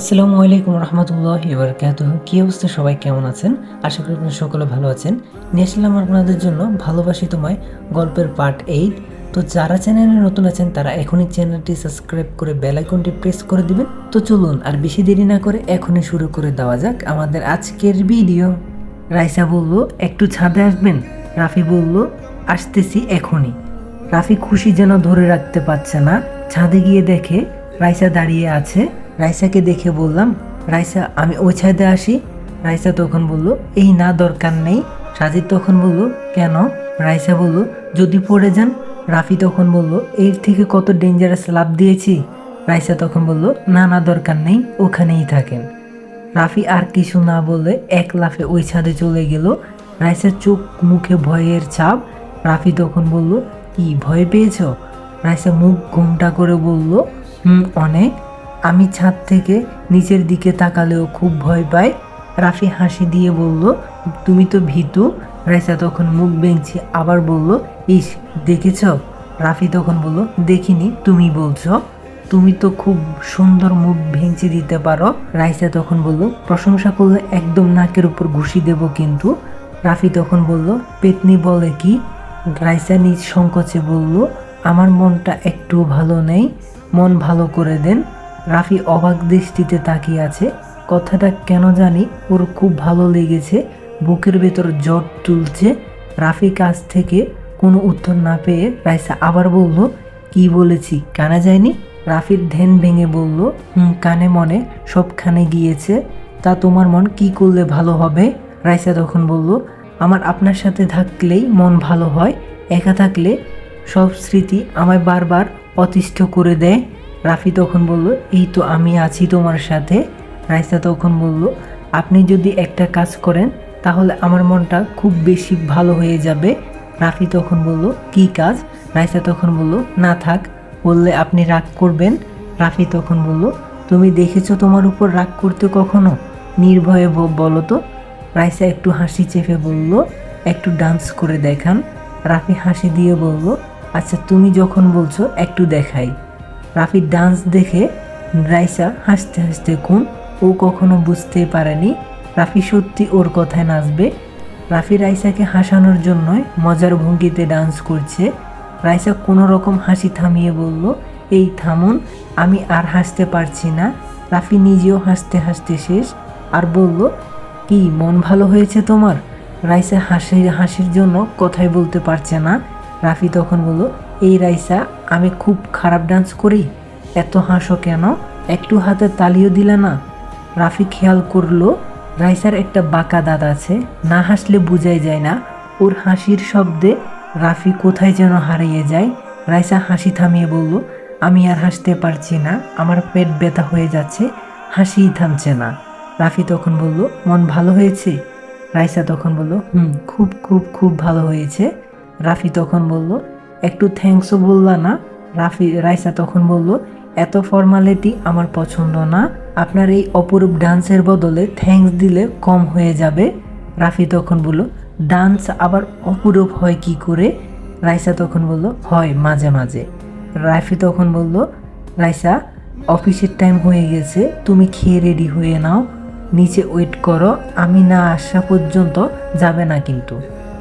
আসসালামু আলাইকুম রহমতুল্লাহ বরকাত কি অবস্থা? সবাই কেমন আছেন? আশা করি আপনারা সকলে ভালো আছেন। নিয়ে আসলাম আপনাদের জন্য ভালোবাসি তোমায় গল্পের পার্ট এইট। তো যারা চ্যানেলে নতুন আছেন, তারা এখনই চ্যানেলটি সাবস্ক্রাইব করে বেল আইকনটি প্রেস করে দিবেন। তো চলুন, আর বেশি দেরি না করে এখনই শুরু করে দেওয়া যাক আমাদের আজকের ভিডিও। রাইসা বলল, একটু ছাদে আসবেন? রাফি বলল, আসতেছি এখনই। রাফি খুশি যেন ধরে রাখতে পারছে না। ছাদে গিয়ে দেখে রাইসা দাঁড়িয়ে আছে। রাইসাকে দেখে বললাম, রাইসা, আমি ওই ছাদে আসি। রাইসা তখন বলল, এই না, দরকার নেই। সাজিদ তখন বলল, কেন? রাইসা বলল, যদি পড়ে যান। রাফি তখন বলল, এর থেকে কত ডেঞ্জারাস লাভ দিয়েছি? রাইসা তখন বলল, না না, দরকার নেই, ওখানেই থাকেন। রাফি আর কিছু না বলে এক লাফে ওই ছাদে চলে গেল। রাইসার চোখ, মুখে ভয়ের ছাপ। রাফি তখন বলল, কি ভয় পেয়েছ? রাইসা মুখ ঘুমটা করে বলল, হুম, অনেক। আমি ছাদ থেকে নিচের দিকে তাকালেও খুব ভয় পাই রাফি হাসি দিয়ে বলল, তুমি তো ভীতু। রাইসা তখন মুখ বেঞ্চি আবার বলল, ইস, দেখেছ? রাফি তখন বলল, দেখিনি, তুমি বলছো। তুমি তো খুব সুন্দর মুখ ভেঙচি দিতে পারো। রাইসা তখন বলল, প্রশংসা করলে একদম নাকের উপর ঘুষি দেব কিন্তু। রাফি তখন বলল, পেতনি বলে কি? রাইসা নিজ সংকোচে বলল, আমার মনটা একটু ভালো নেই। মন ভালো করে দেন। রাফি অবাক দৃষ্টিতে তাকিয়ে আছে। কথাটা কেন জানি ওর খুব ভালো লেগেছে। বুকের ভেতর জট তুলছে। রাফি কাছ থেকে কোনো উত্তর না পেয়ে রাইসা আবার বলল, কি বলেছি, কানে যায়নি? রাফির ধ্যান ভেঙে বলল, হুম, কানে মনে সবখানে গিয়েছে। তা তোমার মন কি করলে ভালো হবে? রাইসা তখন বলল, আমার আপনার সাথে থাকলেই মন ভালো হয়। একা থাকলে সব স্মৃতি আমায় বারবার অতিষ্ঠ করে দেয়। রাফি তখন বলল, এই তো আমি আছি তোমার সাথে। রাইসা তখন বলল, আপনি যদি একটা কাজ করেন, তাহলে আমার মনটা খুব বেশি ভালো হয়ে যাবে। রাফি তখন বলল, কি কাজ? রাইসা তখন বলল, না থাক, বললে আপনি রাগ করবেন। রাফি তখন বলল, তুমি দেখেছ তোমার উপর রাগ করতে কখনো? নির্ভয়ে বলো তো। রাইসা একটু হাসি চেপে বলল, একটু ডান্স করে দেখান। রাফি হাসি দিয়ে বলল আচ্ছা তুমি যখন বলছো, একটু দেখাই। রাফির ডান্স দেখে রাইসা হাসতে হাসতে কোন ও কখনো বুঝতে পারেনি রাফি সত্যি ওর কথায় নাচবে। রাফি রাইসাকে হাসানোর জন্যই মজার ভঙ্গিতে ডান্স করছে। রাইসা কোনো রকম হাসি থামিয়ে বলল, এই থামুন, আমি আর হাসতে পারছি না। রাফি নিজেও হাসতে হাসতে শেষ আর বলল, কি, মন ভালো হয়েছে তোমার? রাইসা হাসি হাসির জন্য কথাই বলতে পারছে না। রাফি তখন বলল এই রাইসা, আমি খুব খারাপ ডান্স করি। এত হাসো কেন? একটু হাতে তালিও দিলে না? রাফি খেয়াল করল, রাইসার একটা বাঁকা দাঁত আছে। না হাসলে বোঝাই যায় না। ওর হাসির শব্দে রাফি কোথায় যেন হারিয়ে যায়। রাইসা হাসি থামিয়ে বলল, আমি আর হাসতে পারছি না। আমার পেট ব্যথা হয়ে যাচ্ছে। হাসিই থামছে না। রাফি তখন বলল, মন ভালো হয়েছে? রাইসা তখন বলল, হুম, খুব খুব খুব ভালো হয়েছে। রাফি তখন বলল একটু থ্যাঙ্কসও বললা না। রাফি, রাইসা তখন বলল, এত ফর্মালিটি আমার পছন্দ না। আপনার এই অপরূপ ডান্সের বদলে থ্যাঙ্কস দিলে কম হয়ে যাবে। রাফি তখন বলল ডান্স আবার অপরূপ হয় কি করে? রাইসা তখন বলল, হয় মাঝে মাঝে। রাফি তখন বলল, রাইসা, অফিসের টাইম হয়ে গেছে, তুমি খেয়ে রেডি হয়ে নাও। নিচে ওয়েট করো, আমি না আসা পর্যন্ত যাবে না কিন্তু।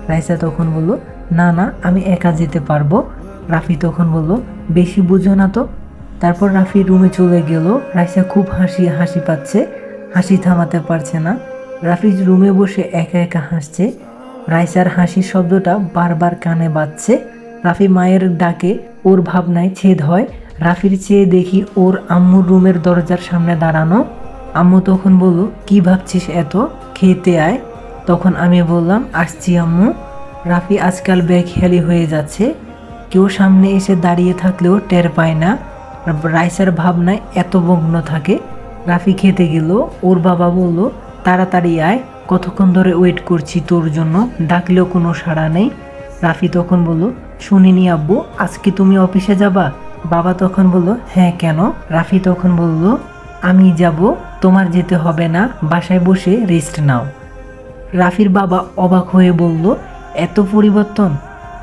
রাইসা তখন বলল না না, আমি একা যেতে পারব। রাফি তখন বলল, বেশি বুঝো না তো। তারপর রাফি রুমে চলে গেল। রাইসা খুব হাসি হাসি পাচ্ছে। হাসি থামাতে পারছে না। রাফি রুমে বসে একা একা হাসছে। রাইসার হাসির শব্দটা বারবার কানে বাজছে। রাফি মায়ের ডাকে ওর ভাবনায় ছেদ হয়। রাফির চেয়ে দেখি ওর আম্মুর রুমের দরজার সামনে দাঁড়ানো। আম্মু তখন বলল, কি ভাবছিস এত? খেতে আয়। তখন আমি বললাম, আসছি আম্মু। রাফি আজকাল বেখেয়ালি হয়ে যাচ্ছে। কেউ সামনে এসে দাঁড়িয়ে থাকলেও টের পায় না। রাইসার ভাবনায় এত মগ্ন থাকে। রাফি খেতে গেল, ওর বাবা বলল, তাড়াতাড়ি আয়, কতক্ষণ ধরে ওয়েট করছি তোর জন্য, ডাকলেও কোনো সাড়া নেই। রাফি তখন বলল, শুনিনি আব্বু, আজকে তুমি অফিসে যাবা? বাবা তখন বলল হ্যাঁ কেন? রাফি তখন বলল, আমি যাব, তোমার যেতে হবে না, বাসায় বসে রেস্ট নাও। রাফির বাবা অবাক হয়ে বলল এত পরিবর্তন?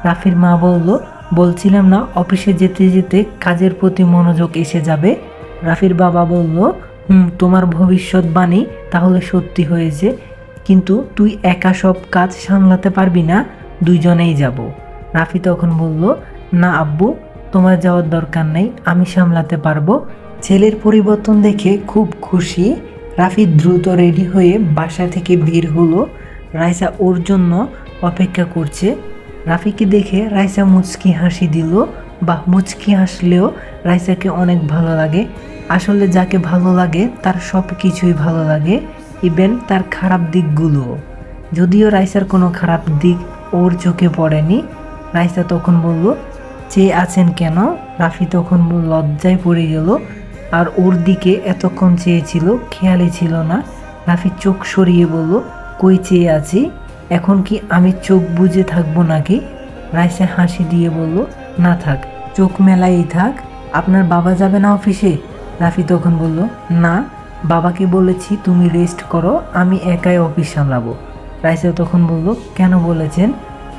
রাফির মা বলল, বলছিলাম না অফিসে যেতে যেতে কাজের প্রতি মনোযোগ এসে যাবে? রাফির বাবা বলল, হুম, তোমার ভবিষ্যৎবাণী তাহলে সত্যি হয়েছে, কিন্তু তুই একা সব কাজ সামলাতে পারবি না, দুইজনেই যাব। রাফি তখন বলল, না আব্বু, তোমার যাওয়ার দরকার নেই, আমি সামলাতে পারব। ছেলের পরিবর্তন দেখে খুব খুশি, রাফি দ্রুত রেডি হয়ে বাসা থেকে বের হলো। রাইসা ওর জন্য অপেক্ষা করছে। রাফিকে দেখে রাইসা মুচকি হাসি দিল বা মুচকি হাসলেও রাইসাকে অনেক ভালো লাগে। আসলে যাকে ভালো লাগে তার সব কিছুই ভালো লাগে, ইভেন তার খারাপ দিকগুলো। যদিও রাইসার কোনো খারাপ দিক ওর চোখে পড়েনি, রাইসা তখন বলল, চেয়ে আছেন কেন? রাফি তখন লজ্জায় পড়ে গেল। আর ওর দিকে এতক্ষণ চেয়েছিল, খেয়ালই ছিল না। রাফি চোখ সরিয়ে বলল, কই চেয়ে আছি? এখন কি আমি চোখ বুজে থাকব নাকি? রাইসা হাসি দিয়ে বলল, না থাক, চোখ মেলাই থাক। আপনার বাবা যাবে না অফিসে? রাফি তখন বলল, না, বাবাকে বলেছি তুমি রেস্ট করো, আমি একাই অফিস সামলাবো। রাইসা তখন বলল, কেন বলেছেন?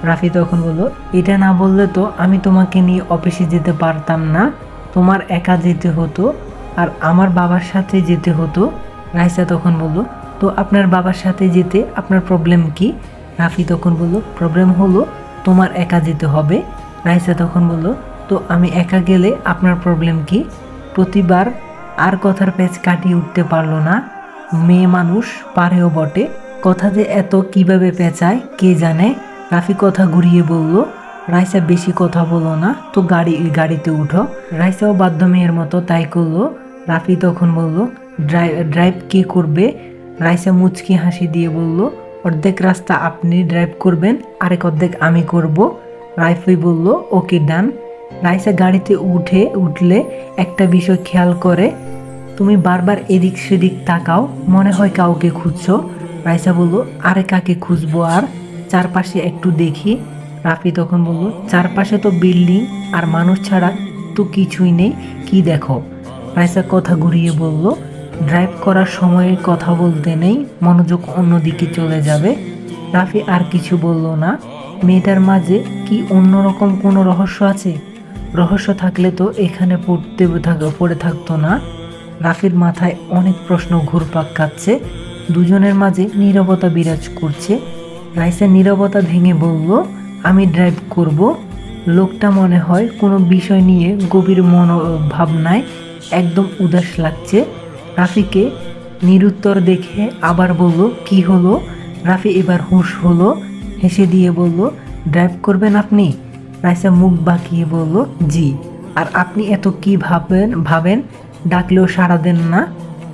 রাফি তখন বলল, এটা না বললে তো আমি তোমাকে নিয়ে অফিসে যেতে পারতাম না। তোমার একা যেতে হতো আর আমার বাবার সাথে যেতে হতো। রাইসা তখন বলল, তো আপনার বাবার সাথে যেতে আপনার প্রবলেম কি? রাফি তখন বলল প্রবলেম হলো তোমার একা যেতে হবে। রাইসা তখন বলল, তো আমি একা গেলে আপনার প্রবলেম কি? প্রতিবার আর কথার পেচ কাটিয়ে উঠতে পারল না। মেয়ে মানুষ পারেও বটে। কথা যে এত কীভাবে পেঁচায়, কে জানে? রাফি কথা ঘুরিয়ে বলল, রাইসা বেশি কথা বলো না, তো গাড়ি, গাড়িতে উঠো। রাইসাও বাধ্য মেয়ের মতো তাই করল। রাফি তখন বলল ড্রাইভ ড্রাইভ কে করবে? রাইসা মুচকি হাসি দিয়ে বলল অর্ধেক রাস্তা আপনি ড্রাইভ করবেন, আরেক অর্ধেক আমি করব। রাইফি বলল, ওকে, ডান। রাইসা গাড়িতে উঠে, উঠলে একটা বিষয় খেয়াল করে, তুমি বারবার এদিক সেদিক তাকাও, মনে হয় কাউকে খুঁজছো। রাইসা বলল, আরে, কাকে খুঁজবো আর? চারপাশে একটু দেখি, রাফি তখন বলল, চারপাশে তো বিল্ডিং, আর মানুষ ছাড়া তো কিছুই নেই, কি দেখো? রাইসা কথা ঘুরিয়ে বলল ড্রাইভ করার সময় কথা বলতে নেই, মনোযোগ অন্যদিকে চলে যাবে। রাফি আর কিছু বলল না। মেয়েটার মাঝে কি অন্যরকম কোনো রহস্য আছে? রহস্য থাকলে তো এখানে পড়তে পড়ে থাকতো না। রাফির মাথায় অনেক প্রশ্ন ঘুরপাক খাচ্ছে। দুজনের মাঝে নীরবতা বিরাজ করছে। রাইসের নীরবতা ভেঙে বলল, আমি ড্রাইভ করব। লোকটা মনে হয় কোনো বিষয় নিয়ে গভীর মনোভাবনায় একদম উদাস লাগছে। রাফিকে নিরুত্তর দেখে আবার বলল, কি হলো? রাফি এবার হুঁশ হলো, হেসে দিয়ে বলল, ড্রাইভ করবেন আপনি? রাইসা মুখ বাঁকিয়ে বলল, জি। আর আপনি এত কি ভাবেন ভাবেন? ডাকলেও সাড়া দেন না?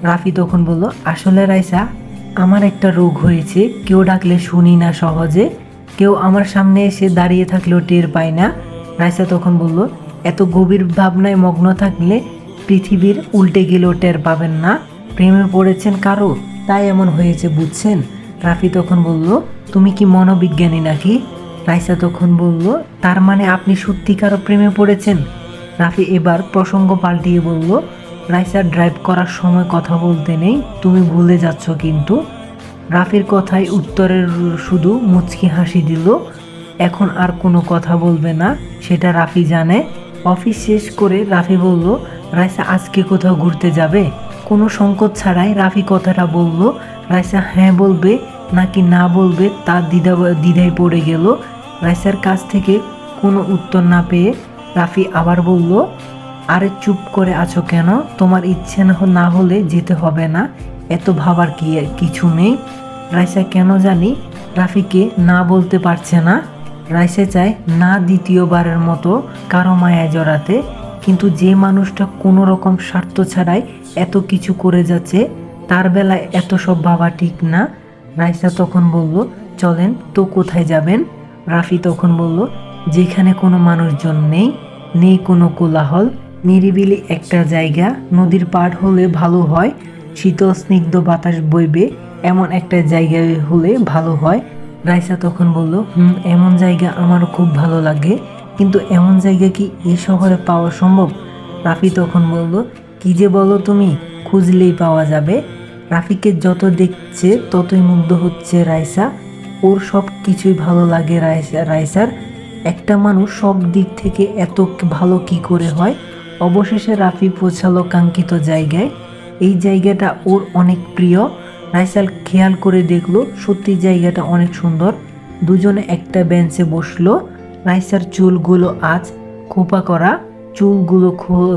রাফি তখন বলল, আসলে রাইসা, আমার একটা রোগ হয়েছে। কেউ ডাকলে শুনি না সহজে। কেউ আমার সামনে এসে দাঁড়িয়ে থাকলেও টের পায় না। রাইসা তখন বলল, এত গভীর ভাবনায় মগ্ন থাকলে পৃথিবীর উল্টে গেলেও টের পাবেন না। প্রেমে পড়েছেন কারও? তাই এমন হয়েছে, বুঝছেন? রাফি তখন বলল, তুমি কি মনোবিজ্ঞানী নাকি? রাইসা তখন বলল, তার মানে আপনি সত্যিকারও প্রেমে পড়েছেন? রাফি এবার প্রসঙ্গ পাল্টিয়ে বলল, রাইসা, ড্রাইভ করার সময় কথা বলতে নেই, তুমি ভুলে যাচ্ছ কিন্তু। রাফির কথায় উত্তরের শুধু মুচকি হাসি দিল, এখন আর কোনো কথা বলবে না, সেটা রাফি জানে। অফিস শেষ করে রাফি বলল রাইসা আজকে কোথাও ঘুরতে যাবে? কোনো সংকট ছাড়াই রাফি কথাটা বলল। রাইসা হ্যাঁ বলবে নাকি না বলবে তার দ্বিধা দ্বিধায় পড়ে গেল। রাইসার কাছ থেকে কোনো উত্তর না পেয়ে রাফি আবার বলল, আরে চুপ করে আছো কেন? তোমার ইচ্ছে না হলে যেতে হবে না। এত ভাবার কি কিছু নেই। রাইসা কেন জানি রাফিকে না বলতে পারছে না। রাইসা চায় না দ্বিতীয়বারের মতো কারও মায়ায় জড়াতে। কিন্তু যে মানুষটা কোনো রকম স্বার্থ ছাড়াই এত কিছু করে যাচ্ছে, তার বেলায় এত সব ভাবা ঠিক না। রাইসা তখন বলল, চলেন, তো কোথায় যাবেন? রাফি তখন বলল, যেখানে কোনো মানুষজন নেই নেই কোনো কোলাহল। নিরিবিলি একটা জায়গা, নদীর পাড় হলে ভালো হয়, শীতল স্নিগ্ধ বাতাস বইবে, এমন একটা জায়গায় হলে ভালো হয়। রাইসা তখন বলল, হুম, এমন জায়গা আমার খুব ভালো লাগে। কিন্তু এমন জায়গা কি এই শহরে পাওয়া সম্ভব? রাফি তখন বলল, কি যে বলো তুমি, খুঁজলেই পাওয়া যাবে। রাফিকে যত দেখছে, ততই মুগ্ধ হচ্ছে রাইসা। ওর সব কিছুই ভালো লাগে রাইসা রাইসার। একটা মানুষ সব দিক থেকে এত ভালো কি করে হয়? অবশেষে রাফি পৌঁছালো কাঙ্ক্ষিত জায়গায়। এই জায়গাটা ওর অনেক প্রিয়। রাইসাল খেয়াল করে দেখল, সত্যি জায়গাটা অনেক সুন্দর। দুজনে একটা বেঞ্চে বসল। রাইসার চুলগুলো আজ খোপা করা, চুলগুলো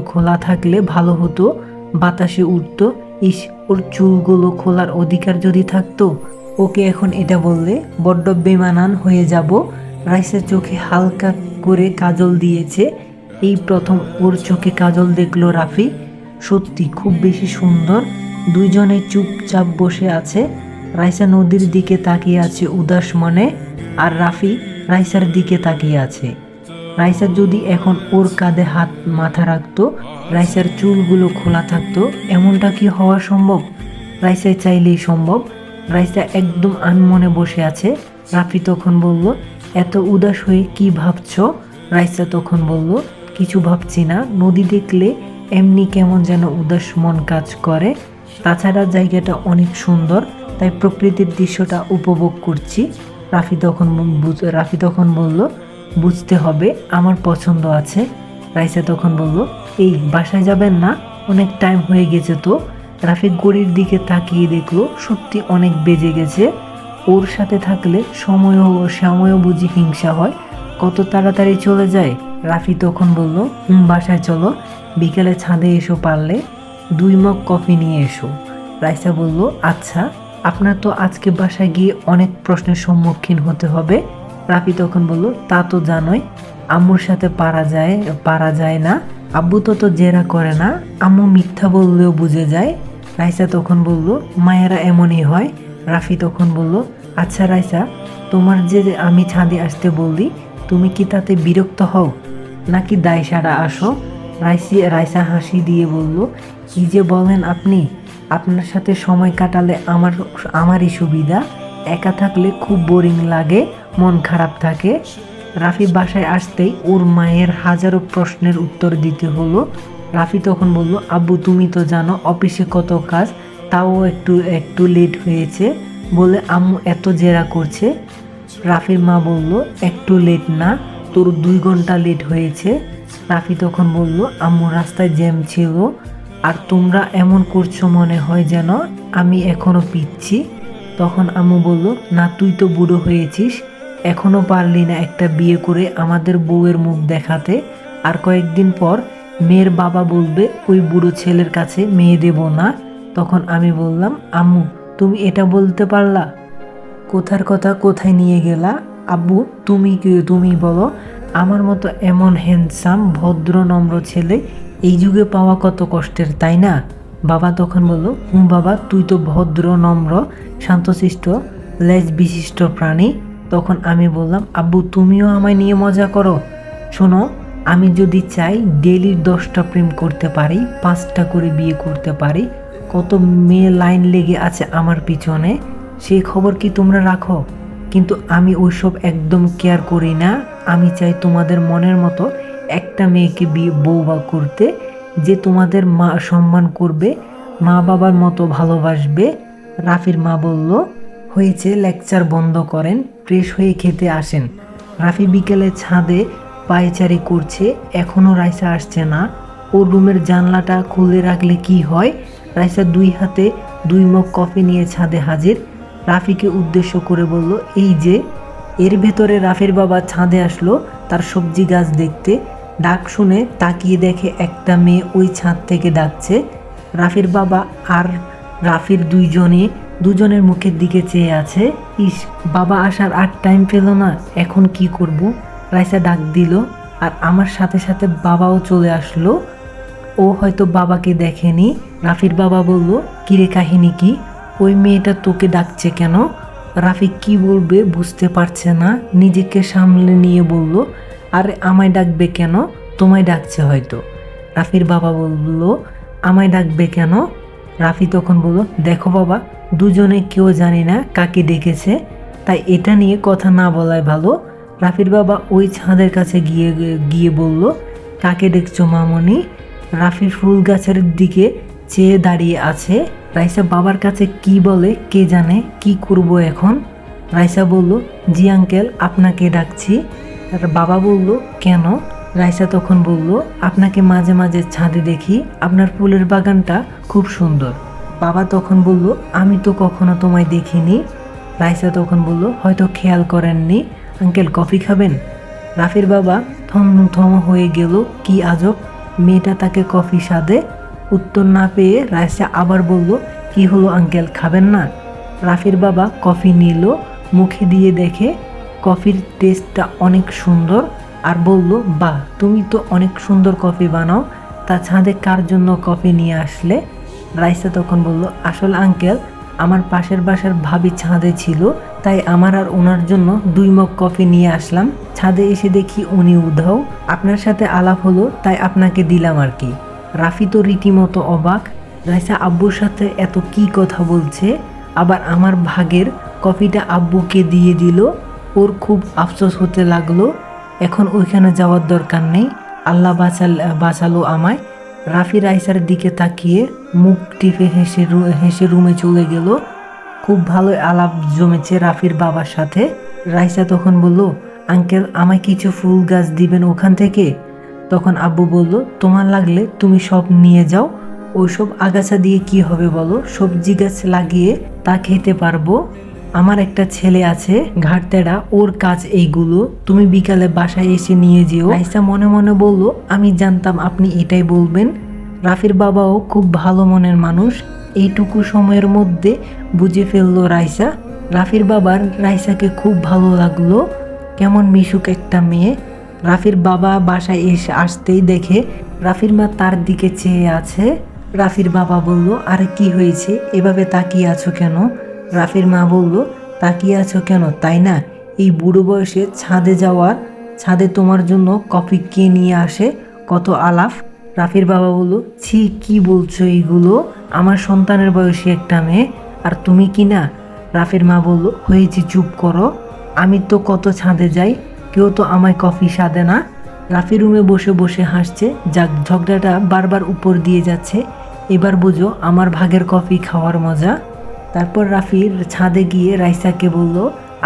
খোলা থাকলে ভালো হতো, বাতাসে উঠতো। ইস, ওর চুলগুলো খোলার অধিকার যদি থাকতো, ওকে এখন এটা বললে, বড্ড বেমানান হয়ে যাব। রাইসার চোখে হালকা করে কাজল দিয়েছে। এই প্রথম ওর চোখে কাজল দেখল রাফি। সত্যি, খুব বেশি সুন্দর। দুইজনে চুপচাপ বসে আছে। রাইসা নদীর দিকে তাকিয়ে আছে উদাস মনে, আর রাফি রাইসার দিকে তাকিয়ে আছে। রাইসা যদি এখন ওর কাঁধে হাত মাথা রাখতো, রাইসার চুলগুলো খোলা থাকতো, এমনটা কি হওয়া সম্ভব? রাইসায় চাইলেই সম্ভব। রাইসা একদম আনমনে বসে আছে। রাফি তখন বলল, এত উদাস হয়ে কি ভাবছ? রাইসা তখন বলল, কিছু ভাবছি না। নদী দেখলে এমনি কেমন যেন উদাস মন কাজ করে। তাছাড়া জায়গাটা অনেক সুন্দর। তাই প্রকৃতির দৃশ্যটা উপভোগ করছি। রাফি তখন রাফি তখন বলল, বুঝতে হবে, আমার পছন্দ আছে। রাইসা তখন বলল, এই, বাসায় যাবেন না? অনেক টাইম হয়ে গেছে তো। রাফি গড়ির দিকে তাকিয়ে দেখল, সত্যি অনেক বেজে গেছে। ওর সাথে থাকলে সময়ও সময়ও বুঝি হিংসা হয়। কত তাড়াতাড়ি চলে যায়? রাফি তখন বলল, হুম, বাসায় চলো। বিকেলে ছাদে এসো পারলে। দুই মগ কফি নিয়ে এসো। রাইসা বলল আচ্ছা। আপনার তো আজকে বাসায় গিয়ে অনেক প্রশ্নের সম্মুখীন হতে হবে। রাফি তখন বলল, তা তো জানোই, আম্মুর সাথে পারা যায় পারা যায় না। আব্বু তো তো জেরা করে না, আম্মু মিথ্যা বললেও বুঝে যায়। রাইসা তখন বলল, মায়েরা এমনই হয়। রাফি তখন বলল আচ্ছা রাইসা, তোমার যে আমি ছাদে আসতে বললি, তুমি কি তাতে বিরক্ত হও? নাকি দায় সারা আসো? রাইসি, রাইসা হাসি দিয়ে বলল, কি যে বলেন আপনি? আপনার সাথে সময় কাটালে আমার, আমারই সুবিধা। একা থাকলে খুব বোরিং লাগে, মন খারাপ থাকে। রাফি বাসায় আসতেই ওর মায়ের হাজারো প্রশ্নের উত্তর দিতে হলো। রাফি তখন বলল, আব্বু, তুমি তো জানো, অফিসে কত কাজ, তাও একটু একটু লেট হয়েছে। বলে, আম্মু এত জেরা করছে? রাফির মা বলল, একটু লেট না, তোর দুই ঘণ্টা লেট হয়েছে। রাফি তখন বলল, আম্মু, রাস্তায় জ্যাম ছিল। আর তোমরা এমন করছ মনে হয় যেন আমি এখনও পিচ্ছি। তখন আম্মু বলল, না, তুই তো বুড়ো হয়েছিস। এখনও পারলি না একটা বিয়ে করে আমাদের বউয়ের মুখ দেখাতে। আর কয়েকদিন পর মেয়ের বাবা বলবে, ওই বুড়ো ছেলের কাছে মেয়ে দেব না। তখন আমি বললাম, আম্মু, তুমি এটা বলতে পারলা? কোথার কথা, কোথায় নিয়ে গেলা? আব্বু, তুমি কি, তুমি বলো। আমার মতো এমন হ্যান্ডসাম ভদ্র, নম্র ছেলে এই যুগে পাওয়া কত কষ্টের, তাই না? বাবা তখন বলল, হুম বাবা, তুই তো ভদ্র, নম্র, শান্তশিষ্ট লেজ বিশিষ্ট প্রাণী। তখন আমি বললাম, আব্বু, তুমিও আমায় নিয়ে মজা করো। শোনো, আমি যদি চাই ডেলির দশটা প্রেম করতে পারি, পাঁচটা করে বিয়ে করতে পারি, কত মেয়ে লাইন লেগে আছে আমার পিছনে সেই খবর কি তোমরা রাখো? কিন্তু আমি ওইসব একদম কেয়ার করি না। আমি চাই তোমাদের মনের মতো একটা মেয়েকে বিয়ে বউবা করতে যে তোমাদের মা সম্মান করবে, মা বাবার মতো ভালোবাসবে, রাফির মা বলল, হয়েছে, লেকচার বন্ধ করেন, ফ্রেশ হয়ে খেতে আসেন। রাফি বিকেলে ছাদে পায়চারি করছে এখনও রাইসা আসছে না। ওর রুমের জানলাটা খুলে রাখলে কি হয়? রাইসা দুই হাতে দুই মগ কফি নিয়ে ছাদে হাজির। রাফিকে উদ্দেশ্য করে বলল, এই যে, এর ভেতরে রাফির বাবা ছাদে আসলো, তার সবজি গাছ দেখতে। ডাক শুনে তাকিয়ে দেখে একটা মেয়ে ওই ছাদ থেকে ডাকছে, রাফির বাবা আর রাফির দুইজনে দুজনের মুখের দিকে চেয়ে আছে। ইস, বাবা আসার আর টাইম পেল না, এখন কি করব? রাইসা ডাক দিল আর আমার সাথে সাথে বাবাও চলে আসলো। ও হয়তো বাবাকে দেখেনি, রাফির বাবা বলল, কিরে, কাহিনী কি? ওই মেয়েটা তোকে ডাকছে কেন? রাফি কি বলবে বুঝতে পারছে না, নিজেকে সামলে নিয়ে বলল আরে আমায় ডাকবে কেন? তোমায় ডাকছে হয়তো। রাফির বাবা বলল, আমায় ডাকবে কেন? রাফি তখন বলল, দেখো বাবা, দুজনে কেউ জানি না কাকে ডেকেছে, তাই এটা নিয়ে কথা না বলাই ভালো। রাফির বাবা ওই ছাদের কাছে গিয়ে গিয়ে বলল, কাকে দেখছ মামনি? রাফি ফুল গাছের দিকে চেয়ে দাঁড়িয়ে আছে। রাইসা বাবার কাছে কি বলে, কে জানে, কি করব এখন? রাইসা বলল, জি আঙ্কেল, আপনাকে ডাকছি। আর বাবা বলল, কেন? রাইসা তখন বলল, আপনাকে মাঝে মাঝে ছাদে দেখি, আপনার ফুলের বাগানটা খুব সুন্দর। বাবা তখন বলল, আমি তো কখনো তোমায় দেখিনি। রাইসা তখন বলল, হয়তো খেয়াল করেননি। আঙ্কেল, কফি খাবেন? রাফির বাবা থম থম হয়ে গেল, কি আজব, মেয়েটা তাকে কফি স্বাদে? উত্তর না পেয়ে রাইসা আবার বলল, কি হলো আঙ্কেল, খাবেন না? রাফির বাবা কফি নিল, মুখে দিয়ে দেখে কফির টেস্টটা অনেক সুন্দর। আর বলল, বাহ, তুমি তো অনেক সুন্দর কফি বানাও। তা ছাদে কার জন্য কফি নিয়ে আসলে? রাইসা তখন বলল, আসলে আঙ্কেল, আমার পাশের বাসার ভাবি ছাদে ছিল, তাই আমার আর ওনার জন্য দুই মগ কফি নিয়ে আসলাম। ছাদে এসে দেখি উনি উধাও। আপনার সাথে আলাপ হলো, তাই আপনাকে দিলাম আর কি। রাফি তো রীতিমতো অবাক। রাইসা আব্বুর সাথে এত কি কথা বলছে? আবার আমার ভাগের কফিটা আব্বুকে দিয়ে দিল। ওর খুব আফসোস হতে লাগল। এখন ওইখানে যাওয়ার দরকার নেই। আল্লাহ বাঁচাল বাঁচালো আমায়। রাফি রাইসার দিকে তাকিয়ে মুখ টিপে হেসে হেসে রুমে চলে গেল। খুব ভালো আলাপ জমেছে রাফির বাবার সাথে। রাইসা তখন বলল, আঙ্কেল, আমায় কিছু ফুল গাছ দিবেন ওখান থেকে? তখন আব্বু বলল, তোমার লাগলে তুমি সব নিয়ে যাও। ওইসব আগাছা দিয়ে কি হবে বলো? সবজি গাছ লাগিয়ে তা খেতে পারব। আমার একটা ছেলে আছে ঘাটতেরা ওর কাজ এইগুলো। তুমি বিকালে বাসায় এসে নিয়ে যেও। রাইসা মনে মনে বলল, আমি জানতাম আপনি এটাই বলবেন। রাফির বাবাও খুব ভালো মনের মানুষ। এইটুকু সময়ের মধ্যে বুঝে ফেলল রাইসা। রাফির বাবার রাইসাকে খুব ভালো লাগল। কেমন মিশুক একটা মেয়ে। রাফির বাবা বাসায় এসে আসতেই দেখে রাফির মা তার দিকে চেয়ে আছে। রাফির বাবা বলল, আরে কি হয়েছে? এভাবে তাকিয়ে আছো কেন? রাফির মা বলল, তাকিয়ে আছো কেন? তাই না? এই বুড়ো বয়সে ছাদে যাওয়ার, ছাদে তোমার জন্য কফি কে নিয়ে আসে? কত আলাপ? রাফির বাবা বলল, ছি, কি বলছো এইগুলো? আমার সন্তানের বয়সী একটা মেয়ে, আর তুমি কি না? রাফির মা বলল, হয়েছি, চুপ করো। আমি তো কত ছাদে যাই, কেউ তো আমায় কফি সাদে না। রাফি রুমে বসে বসে হাসছে, যাক, ঝগড়াটা বারবার উপর দিয়ে যাচ্ছে। এবার বুঝো, আমার ভাগের কফি খাওয়ার মজা। তারপর রাফির ছাদে গিয়ে রাইসাকে বলল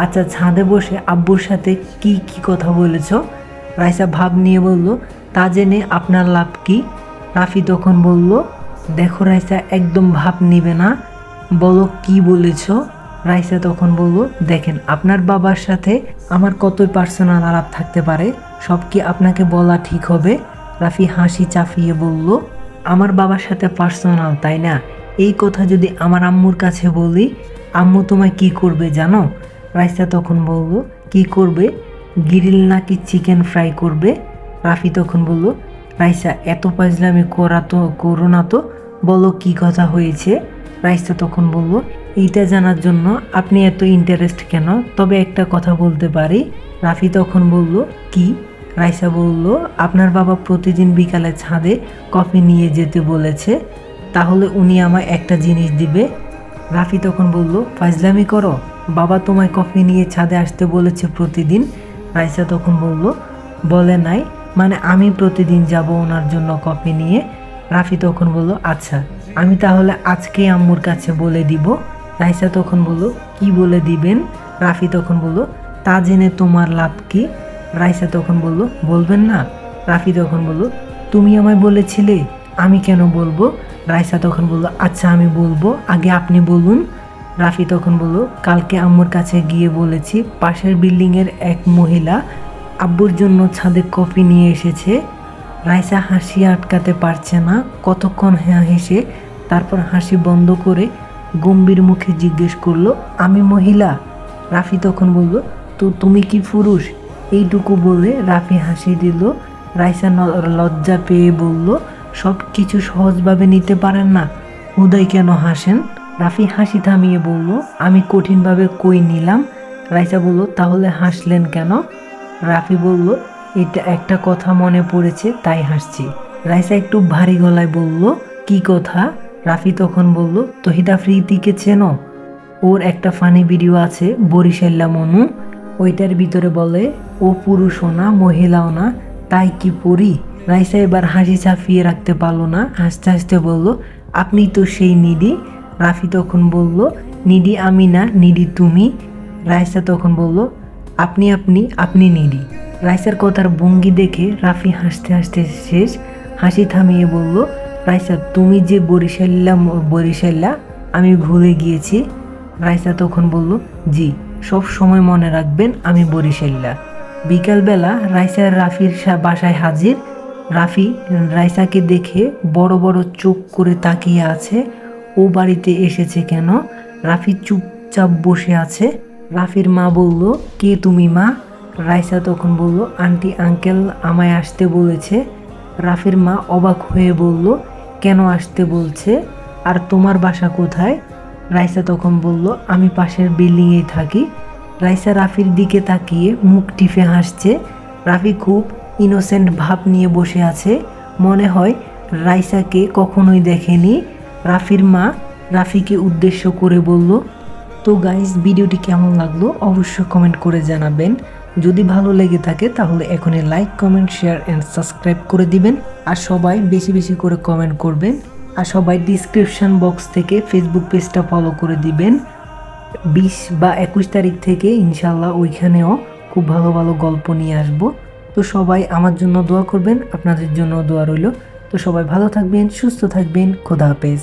আচ্ছা ছাদে বসে আব্বুর সাথে কি কি কথা বলেছ? রাইসা ভাব নিয়ে বলল, তা জেনে আপনার লাভ কি? রাফি তখন বলল, দেখো রাইসা, একদম ভাব নিবে না। বলো, কি বলেছ? রাইসা তখন বলল, দেখেন, আপনার বাবার সাথে আমার কতই পার্সোনাল আলাপ থাকতে পারে, সব কি আপনাকে বলা ঠিক হবে? রাফি হাসি চাফিয়ে বলল, আমার বাবার সাথে পার্সোনাল তাই না? এই কথা যদি আমার আম্মুর কাছে বলি, আম্মু তোমায় কি করবে জানো? রাইসা তখন বলল, কি করবে? গিরিল নাকি চিকেন ফ্রাই করবে? রাফি তখন বলল, রাইসা, এত পাজলামি করা তো, করো না তো, বলো কি কথা হয়েছে? রাইসা তখন বলল, এইটা জানার জন্য আপনি এত ইন্টারেস্ট কেন? তবে একটা কথা বলতে পারি। রাফি তখন বলল, কি? রাইসা বলল, আপনার বাবা প্রতিদিন বিকালে ছাদে কফি নিয়ে যেতে বলেছে। তাহলে উনি আমায় একটা জিনিস দিবে? রাফি তখন বলল, ফাজলামি করো। বাবা তোমায় কফি নিয়ে ছাদে আসতে বলেছে প্রতিদিন। রাইসা তখন বলল, বলে নাই। মানে আমি প্রতিদিন যাব ওনার জন্য কফি নিয়ে? রাফি তখন বলল আচ্ছা আমি তাহলে আজকেই আম্মুর কাছে বলে দিব। রাইসা তখন বলল, কি বলে দিবেন? রাফি তখন বলল, তা জেনে তোমার লাভ কি? রাইসা তখন বলল, বলবেন না। রাফি তখন বলল, তুমি আমায় বলেছিলে, আমি কেন বলব? রাইসা তখন বলল আচ্ছা আমি বলব। আগে আপনি বলুন। রাফি তখন বলল, কালকে আম্মুর কাছে গিয়ে বলেছি, পাশের বিল্ডিংয়ের এক মহিলা আব্বুর জন্য ছাদে কফি নিয়ে এসেছে। রাইসা হাসি আটকাতে পারছে না। কতক্ষণ হ্যাঁ হেসে তারপর হাসি বন্ধ করে গম্ভীর মুখে জিজ্ঞেস করল, আমি মহিলা? রাফি তখন বলল, তো তুমি কি পুরুষ? এইটুকু বলে রাফি হাসি দিল। রাইসা লজ্জা পেয়ে বলল সব কিছু সহজভাবে নিতে পারেন না। হুদাই কেন হাসেন? রাফি হাসি থামিয়ে বলল, আমি কঠিনভাবে কই নিলাম? রাইসা বলল, তাহলে হাসলেন কেন? রাফি বলল, এটা একটা কথা মনে পড়েছে, তাই হাসছি। রাইসা একটু ভারী গলায় বলল, কি কথা? রাফি তখন বলল, তহিদা ফ্রিতিকে চেনো? ওর একটা ফানি ভিডিও আছে, বরিশাল্লা মনু। ওইটার ভিতরে বলে, ও পুরুষও না, মহিলাও না, তাই কি পড়ি রাইসা এবার হাসি চাপিয়ে রাখতে পারল না, হাসতে হাসতে বলল, আপনি তো সেই নিডি। রাফি তখন বলল, নিডি আমি না, নিডি তুমি। রাইসা তখন বলল, আপনি আপনি আপনি নিডি। রাইসার কথার ভঙ্গি দেখে রাফি হাসতে হাসতে শেষ, হাসি থামিয়ে বলল, রাইসা, তুমি যে বরিশাল্লা বরিশাল্লা, আমি ভুলে গিয়েছি। রাইসা তখন বলল, জি, সব সময় মনে রাখবেন আমি বরিশাল্লা। বিকালবেলা রাইসা রাফির বাসায় হাজির রাফি, রাইসাকে দেখে বড় বড় চোখ করে তাকিয়ে আছে। ও বাড়িতে এসেছে কেন? রাফি চুপচাপ বসে আছে। রাফির মা বলল, কে তুমি, মা? রাইসা তখন বলল, আন্টি, আঙ্কেল আমায় আসতে বলেছে। রাফির মা অবাক হয়ে বলল, কেন আসতে বলছে? আর তোমার বাসা কোথায়? রাইসা তখন বলল, আমি পাশের বিল্ডিংয়েই থাকি। রাইসা রাফির দিকে তাকিয়ে মুখ টিপে হাসছে। রাফি খুব ইনোসেন্ট ভাব নিয়ে বসে আছে। মনে হয় রাইসাকে কখনোই দেখেনি। রাফির মা রাফিকে উদ্দেশ্য করে বলল, তো গাইস ভিডিওটি কেমন লাগল? অবশ্যই কমেন্ট করে জানাবেন। যদি ভালো লেগে থাকে তাহলে এখনই like comment share and subscribe করে দিবেন। আর সবাই বেশি বেশি করে কমেন্ট করবেন। আর সবাই ডিসক্রিপশন বক্স থেকে ফেসবুক পেজটা ফলো করে দিবেন। বিশ বা একুশ তারিখ থেকে ইনশাল্লাহ ওইখানেও খুব ভালো ভালো গল্প নিয়ে আসব। তো সবাই আমার জন্য দোয়া করবেন, আপনাদের জন্য দোয়া রইল। তো সবাই ভালো থাকবেন, সুস্থ থাকবেন, খোদা হাফেজ।